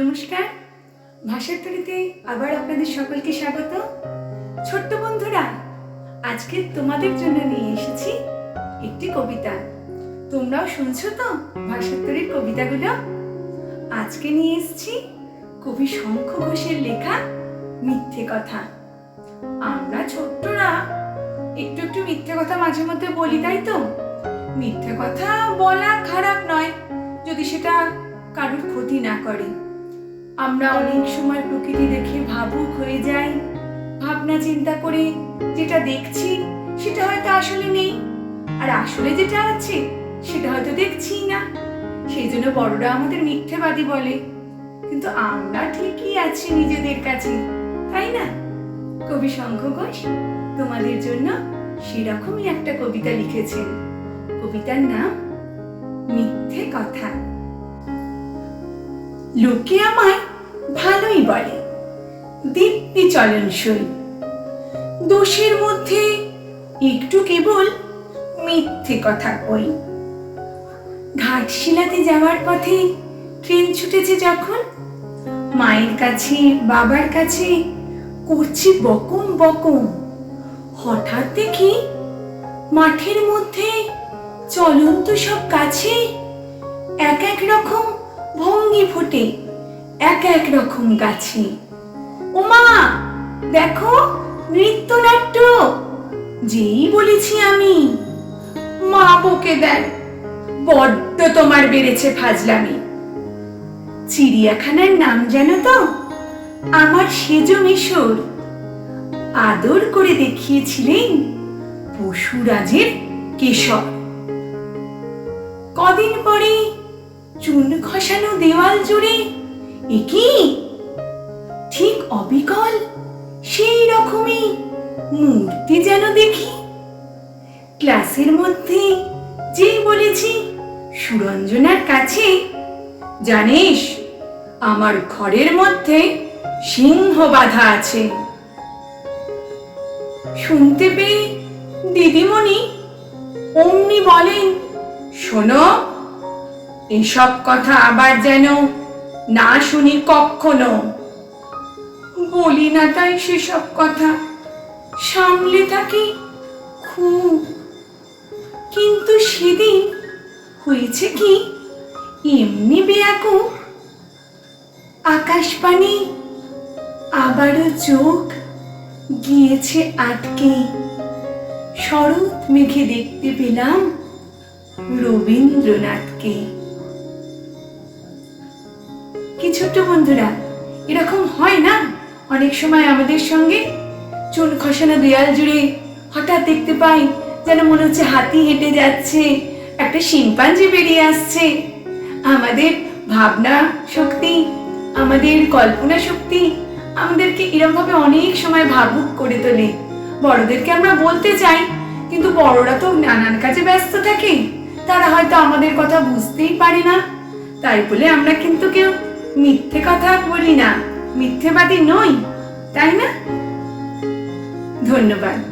নমস্কার। ভাষার তরিতে আবার আপনাদের সকলকে স্বাগত। ছোট্ট বন্ধুরা, আজকে তোমাদের জন্য নিয়ে এসেছি একটি কবিতা। তোমরাও শুনছো তো ভাষার তরির কবিতাগুলো? আজকে নিয়ে এসেছি কবি শঙ্খ ঘোষের লেখা মিথ্যে কথা। আমরা ছোট্টরা একটু একটু মিথ্যে কথা মাঝে মধ্যে বলি, তাই তো? মিথ্যে কথা বলা খারাপ নয়, যদি সেটা কারোর ক্ষতি না করে। আমরা অনেক সময় প্রকৃতি দেখে ভাবুক হয়ে যাই। ভাবনা চিন্তা করে যেটা দেখছি, সেটা হয়তো আসলে নেই। আর আসলে যেটা আছে, সেটা হয়তো দেখছি না। সেই জন্য বড়রা আমাদের মিথ্যেবাদী বলে। কিন্তু আমরা ঠিকই আছি নিজেদের কাছে, তাই না? কবি শঙ্খ ঘোষ তোমাদের জন্য সেরকমই একটা কবিতা লিখেছেন। কবিতার নাম, মিথ্যে কথা। লোকে আমায় ভালোই বলে। দিব্যি চলনসই দোষের মধ্যে একটু কেবল মিথ্যে কথা কই। ঘাটশিলাতে যাওয়ার পথে ট্রেন ছুটেছে যখন, মায়ের কাছে, বাবার কাছে করছি বকম বকম। হঠাৎ দেখি মাঠের মধ্যে চলন্ত সব গাছে এক এক রকম ভঙ্গি ফোটে। এক এক রকম গাছে। ওমা দেখো, নৃত্যনাট্য। যেই বলেছি আমি। মা বকে দেন বড্ড তোমার বেড়েছে ফাজলামি। চিড়িয়াখানার নাম জানো তো? আমার সেজ মিশর। আদর করে দেখিয়েছিলেন পশুরাজের কেশর। কদিন পরে চুন খসানো দেওয়াল জুড়ে একি? ঠিক অবিকল, সেই রকমই মূর্তি যেন দেখি। ক্লাসের মধ্যে যে বলেছি, সুরঞ্জনার কাছে, জানিস, আমার ঘরের মধ্যে সিংহ বাধা আছে। শুনতে পেয়ে দিদিমণি অমনি বলেন, শোনো, এসব কথা আবার যেন না শুনি কখনো। বলি না তাই সেসব কথা। সামলে থাকি খুব। কিন্তু সেদিন হয়েছে কি? এমনি বেয়াকু। আকাশবাণী আবারও চোখ গিয়েছে আটকে। শরৎ মেঘে দেখতে পেলাম রবীন্দ্রনাথকে। ছোট্ট বন্ধুরা, এরকম হয় না? অনেক সময় আমাদের সঙ্গে চুন খসানো দেয়াল জুড়ে হঠাৎ দেখতে পাই যেন মনে হচ্ছে হাতি হেঁটে যাচ্ছে, একটা শিম্পাঞ্জি বেরিয়ে আসছে। আমাদের ভাবনা শক্তি, আমাদের কল্পনা শক্তি আমাদেরকে এরকম ভাবে অনেক সময় ভাবুক করে তোলে। বড়দেরকে আমরা বলতে চাই, কিন্তু বড়রা তো নানান কাজে ব্যস্ত থাকে, তারা হয়তো আমাদের কথা বুঝতেই পারে না। তাই বলে আমরা কিন্তু কেউ মিথ্যে কথা বলি না। মিথ্যেবাদী নই তাই না? ধন্যবাদ।